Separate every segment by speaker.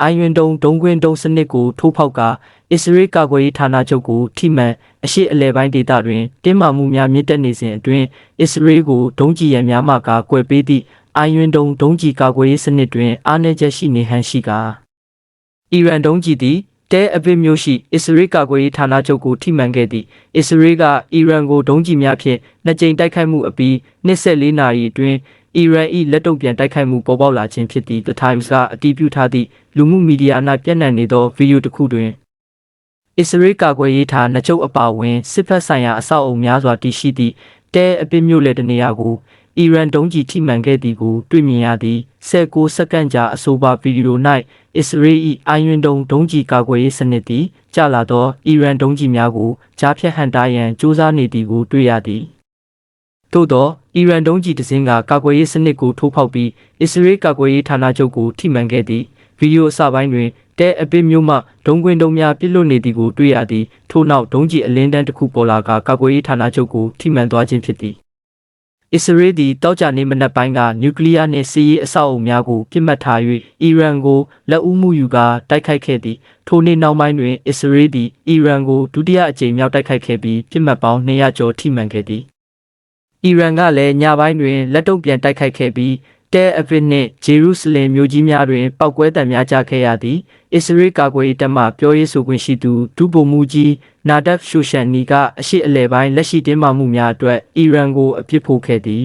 Speaker 1: အိုင်ယွန်တုံဒုံကွင်းတုံစနစ်ကိုထိုးဖောက်ကာအစ္စရေးကာကွယ်ရေးဌာနချုပ်ကိုထိမှန်အရှိအလဲပိုင်းဒေသတွင်တင်းမာမှုများမြင့်တက်နေစဉ်အတွင်းအစ္စရေးကိုဒုံးကျည်ရန်များမှကာကွယ်ပေးသည့်အိုင်ယွန်တုံဒုံးကျည်ကာကွယ်ရေးစနစ်တွင်အားနည်းချက်ရှိနေဟန်ရှိကာအီရန်ဒုံးကျည်သည်တဲအပစ်မျိုးရှိအစ္စရေးကာကွယ်ရေးဌာနချုပ်ကိုထိမှန်ခဲ့သည့်အစ္စရေးကအီရန်ကိုဒုံးကျည်များဖြင့်နှစ်ကြိမ်တိုက်ခိုက်မှုအပြီး24နာရီအတွင်း အီရန်၏လက်တုံ့ပြန်တိုက်ခိုက်မှုပေါ်ပေါက်လာခြင်းဖြစ်သည့် The Times ကအတည်ပြုထားသည့်လူမှုမီဒီယာအနာပြန့်နှံ့နေသောဗီဒီယိုတစ်ခုတွင်အစ္စရေးကာကွယ်ရေးဌာနချုပ်အပါအဝင်စစ်ဖက်ဆိုင်ရာအဆောက်အအုံများစွာတည်ရှိသည့်တဲအပစ်မျိုးလက်တနေရာကိုအီရန်ဒုံးကျည်ထိမှန်ခဲ့သည်ကိုတွေ့မြင်ရသည်19စက္ကန့်ကြာအဆိုပါဗီဒီယို၌အစ္စရေး၏အိုင်ယွန်ဒုံဒုံးကျည်ကာကွယ်ရေးစနစ်သည်ကြာလာသောအီရန်ဒုံးကျည်များကိုကြားဖြတ်ဟန်တားရန်စ조사နေသည်ကိုတွေ့ရသည် သို့သောအီရန်ဒုံးကျည်တစ်စင်းကကာကွယ်ရေးစနစ်ကိုထိုးဖောက်ပြီးအစ္စရေးကာကွယ်ရေးဌာနချုပ်ကိုထိမှန်ခဲ့သည့်ဗီဒီယိုအစပိုင်းတွင်တဲအပစ်မျိုးမှဒုံးကွင်းဒုံးများပြစ်လွတ်နေသည်ကိုတွေ့ရသည်ထို့နောက်ဒုံးကျည်အလင်းတန်းတစ်ခုပေါ်လာကကာကွယ်ရေးဌာနချုပ်ကိုထိမှန်သွားခြင်းဖြစ်သည်အစ္စရေးသည်တောက်ကြနေမနက်ပိုင်းကနျူကလ িয়ার နှင့်စစ်ရေးအဆောက်အအုံများကိုပြစ်မှတ်ထား၍အီရန်ကိုလက်ဦးမှုယူကာတိုက်ခိုက်ခဲ့သည်ထိုနေ့နောက်ပိုင်းတွင်အစ္စရေးသည်အီရန်ကိုဒုတိယအကြိမ်မြောက်တိုက်ခိုက်ခဲ့ပြီးပြစ်မှတ်ပေါင်း200ကျော်ထိမှန်ခဲ့သည် အီရန်ကလည်းညပိုင်းတွင်လက်တုံ့ပြန်တိုက်ခိုက်ခဲ့ပြီးတဲအဗစ်နှင့်ဂျေရုဆလင်မြို့ကြီးများတွင်ပောက်ကွဲတံများကြခဲ့ရသည် အစ္စရေးကာကွယ်ရေးတပ်မှပြောရေးဆိုခွင့်ရှိသူဒုဗိုလ်မှူးကြီးနာဒက်ရှူရှန်နီကအရှိအလဲပိုင်းလက်ရှိတင်းမာမှုများအတွက်အီရန်ကိုအပြစ်ဖို့ခဲ့သည်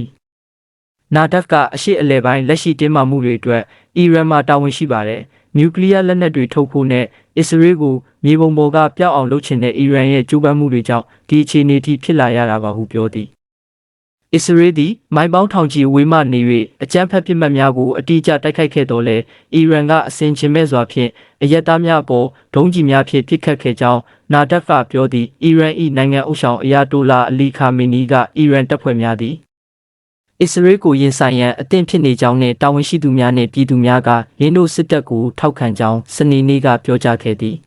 Speaker 1: နာဒက်ကအရှိအလဲပိုင်းလက်ရှိတင်းမာမှုတွေအတွက်အီရန်မှတာဝန်ရှိပါတယ်နျူကလ িয়ার လက်နက်တွေထုတ်ဖို့နဲ့အစ္စရေးကိုမြေပုံပေါ်ကပျောက်အောင်လုပ်ချင်တဲ့အီရန်ရဲ့ကြိုးပမ်းမှုတွေကြောင့်ဒီအခြေအနေထိဖြစ်လာရတာပါဟုပြောသည် အစ္စရေးသည်မိုင်ပေါင်းထောင်ချီဝေးမှနေ၍အကြမ်းဖက်ပစ်မှတ်များကိုအတိအကျတိုက်ခိုက်ခဲ့တော်လဲအီရန်ကအစင်ချင်မဲ့စွာဖြင့်အယက်သားများအပေါ်ဒုံးကျည်များဖြင့်ပစ်ခတ်ခဲ့ကြောင်းနာဒတ်ကပြောသည့်အီရန်၏နိုင်ငံအုပ်ဆောင်အယာတိုလာအလီခါမီနီကအီရန်တပ်ဖွဲ့များသည်အစ္စရေးကိုရင်ဆိုင်ရန်အသင့်ဖြစ်နေကြောင်းနှင့်တာဝန်ရှိသူများနှင့်ပြည်သူများကရင်းတို့စစ်တပ်ကိုထောက်ခံကြောင်းစနေနေ့ကပြောကြားခဲ့သည်